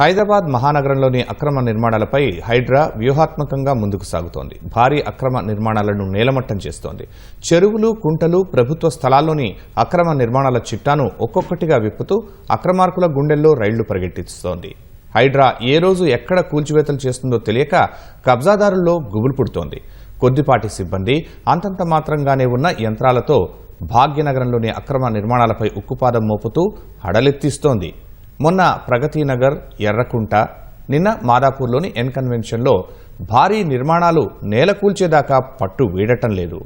హైదరాబాద్ మహానగరంలోని అక్రమ నిర్మాణాలపై హైడ్రా వ్యూహాత్మకంగా ముందుకు సాగుతోంది. భారీ అక్రమ నిర్మాణాలను నేలమట్టం చేస్తోంది. చెరువులు కుంటలు ప్రభుత్వ స్థలాల్లోని అక్రమ నిర్మాణాల చిట్టాను ఒక్కొక్కటిగా విప్పుతూ అక్రమార్కుల గుండెల్లో రైళ్ళు పరిగెట్టిస్తోంది. హైడ్రా ఏ రోజు ఎక్కడ కూల్చివేతలు చేస్తుందో తెలియక కబ్జాదారుల్లో గుబులు పుడుతోంది. కొద్దిపాటి సిబ్బంది అంతంత మాత్రంగానే ఉన్న యంత్రాలతో భాగ్యనగరంలోని అక్రమ నిర్మాణాలపై ఉక్కుపాదం మోపుతూ హడలెత్తిస్తోంది. మొన్న ప్రగతినగర్ ఎర్రకుంట నిన్న మాదాపూర్లోని ఎన్ కన్వెన్షన్లో భారీ నిర్మాణాలు నేలకూల్చేదాకా పట్టు వీడటం లేదు.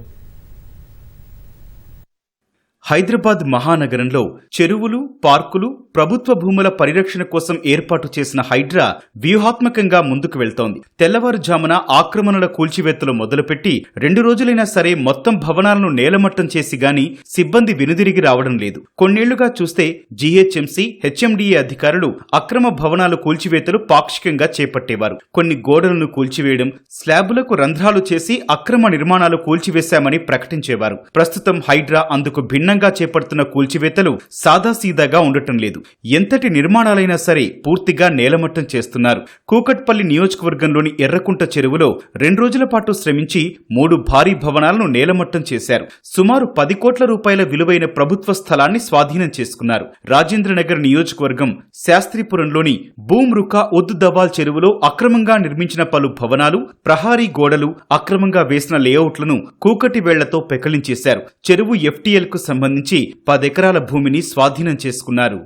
హైదరాబాద్ మహానగరంలో చెరువులు పార్కులు ప్రభుత్వ భూముల పరిరక్షణ కోసం ఏర్పాటు చేసిన హైడ్రా వ్యూహాత్మకంగా ముందుకు వెళ్తోంది. తెల్లవారుజామున ఆక్రమణల కూల్చివేత్తలు మొదలుపెట్టి రెండు రోజులైనా సరే మొత్తం భవనాలను నేలమట్టం చేసి గాని సిబ్బంది వెనుదిరిగి రావడం లేదు. కొన్నేళ్ళుగా చూస్తే జీహెచ్ఎంసీ హెచ్ఎండిఏ అధికారులు అక్రమ భవనాలు కూల్చివేతలు పాక్షికంగా చేపట్టేవారు. కొన్ని గోడలను కూల్చివేయడం స్లాబులకు రంధ్రాలు చేసి అక్రమ నిర్మాణాలు కూల్చివేశామని ప్రకటించేవారు. ప్రస్తుతం హైడ్రా అందుకు భిన్నంగా చేపడుతున్న కూల్చివేతలు సాదాసీదాగా ఉండటం లేదు. ఎంతటి నిర్మాణాలైనా సరే పూర్తిగా నేలమట్టం చేస్తున్నారు. కూకట్పల్లి నియోజకవర్గంలోని ఎర్రకుంట చెరువులో రెండు రోజుల పాటు శ్రమించి మూడు భారీ భవనాలను నేలమట్టం చేశారు. సుమారు పది కోట్ల రూపాయల విలువైన ప్రభుత్వ స్థలాన్ని స్వాధీనం చేసుకున్నారు. రాజేంద్రనగర్ నియోజకవర్గం శాస్త్రిపురంలోని భూమ్రుఖా ఉద్దు దబాల్ చెరువులో అక్రమంగా నిర్మించిన పలు భవనాలు ప్రహారీ గోడలు అక్రమంగా వేసిన లేఅవుట్లను కూకటి వేళ్ళతో పెకలించేశారు. చెరువు ఎఫ్టీఎల్కు సంబంధించి పదెకరాల భూమిని స్వాధీనం చేసుకున్నారు.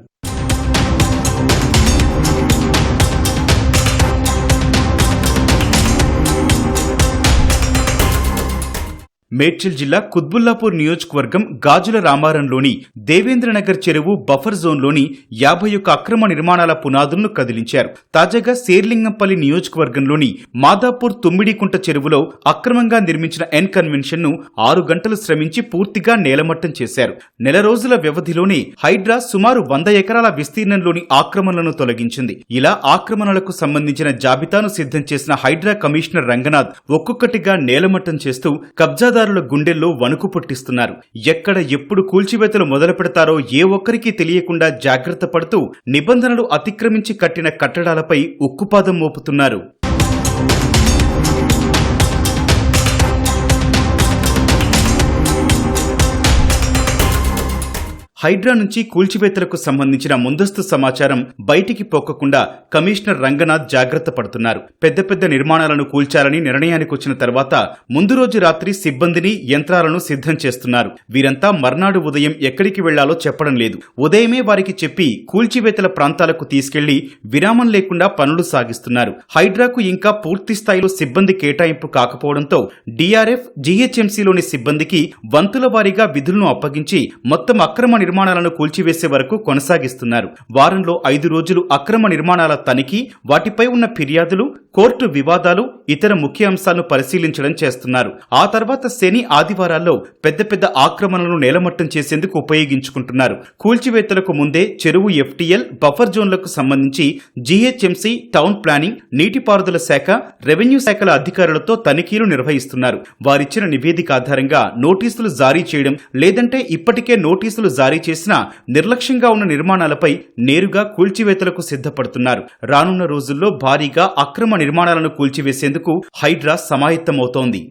మేడ్చల్ జిల్లా కుత్బుల్లాపూర్ నియోజకవర్గం గాజుల రామారంలోని దేవేంద్రనగర్ చెరువు బఫర్ జోన్లోని యాభై ఒక్క అక్రమ నిర్మాణాల పునాదులను కదిలించారు. తాజాగా శేర్లింగంపల్లి నియోజకవర్గంలోని మాదాపూర్ తుమ్మిడికుంట చెరువులో అక్రమంగా నిర్మించిన ఎన్ కన్వెన్షన్ను ఆరు గంటలు శ్రమించి పూర్తిగా నేలమట్టం చేశారు. నెల రోజుల వ్యవధిలోనే హైడ్రా సుమారు వంద ఎకరాల విస్తీర్ణంలోని ఆక్రమణలను తొలగించింది. ఇలా ఆక్రమణలకు సంబంధించిన జాబితాను సిద్ధం చేసిన హైడ్రా కమిషనర్ రంగనాథ్ ఒక్కొక్కటిగా నేలమట్టం చేస్తూ అధికారుల గుండెల్లో వణుకు పుట్టిస్తున్నారు. ఎక్కడ ఎప్పుడు కూల్చివేతలు మొదలు పెడతారో ఏ ఒక్కరికి తెలియకుండా జాగ్రత్త పడుతూ నిబంధనలు అతిక్రమించి కట్టిన కట్టడాలపై ఉక్కుపాదం మోపుతున్నారు. హైడ్రా నుంచి కూల్చివేతలకు సంబంధించిన ముందస్తు సమాచారం బయటికి పోకకుండా కమిషనర్ రంగనాథ్ జాగ్రత్త పడుతున్నారు. పెద్ద పెద్ద నిర్మాణాలను కూల్చాలని నిర్ణయానికి వచ్చిన తర్వాత ముందు రోజు రాత్రి సిబ్బందిని యంత్రాలను సిద్ధం చేస్తున్నారు. వీరంతా మర్నాడు ఉదయం ఎక్కడికి వెళ్ళాలో చెప్పడం లేదు. ఉదయమే వారికి చెప్పి కూల్చివేతల ప్రాంతాలకు తీసుకెళ్ళి విరామం లేకుండా పనులు సాగిస్తున్నారు. హైడ్రాకు ఇంకా పూర్తి స్థాయిలో సిబ్బంది కేటాయింపు కాకపోవడంతో డిఆర్ఎఫ్ జీహెచ్ఎంసీలోని సిబ్బందికి వంతుల వారీగా విధులను అప్పగించి మొత్తం అక్రమ నిర్మాణాలను కూల్చివేసే వరకు కొనసాగిస్తున్నారు. వారంలో ఐదు రోజులు అక్రమ నిర్మాణాల తనిఖీ వాటిపై ఉన్న ఫిర్యాదులు కోర్టు వివాదాలు ఇతర ముఖ్య అంశాలను పరిశీలించడం చేస్తున్నారు. ఆ తర్వాత శని ఆదివారాల్లో పెద్ద పెద్ద ఆక్రమణలను నేలమట్టం చేసేందుకు ఉపయోగించుకుంటున్నారు. కూల్చివేతలకు ముందే చెరువు ఎఫ్టీఎల్ బఫర్ జోన్లకు సంబంధించి జీహెచ్ఎంసీ టౌన్ ప్లానింగ్ నీటిపారుదల శాఖ రెవెన్యూ శాఖల అధికారులతో తనిఖీలు నిర్వహిస్తున్నారు. వారిచ్చిన నివేదిక ఆధారంగా నోటీసులు జారీ చేయడం లేదంటే ఇప్పటికే నోటీసులు జారీ చేసినా నిర్లక్ష్యంగా ఉన్న నిర్మాణాలపై నేరుగా కూల్చివేతలకు సిద్ధపడుతున్నారు. రానున్న రోజుల్లో భారీగా అక్రమ నిర్మాణాలను కూల్చివేసేందుకు హైడ్రా సమాయత్తమవుతోంది.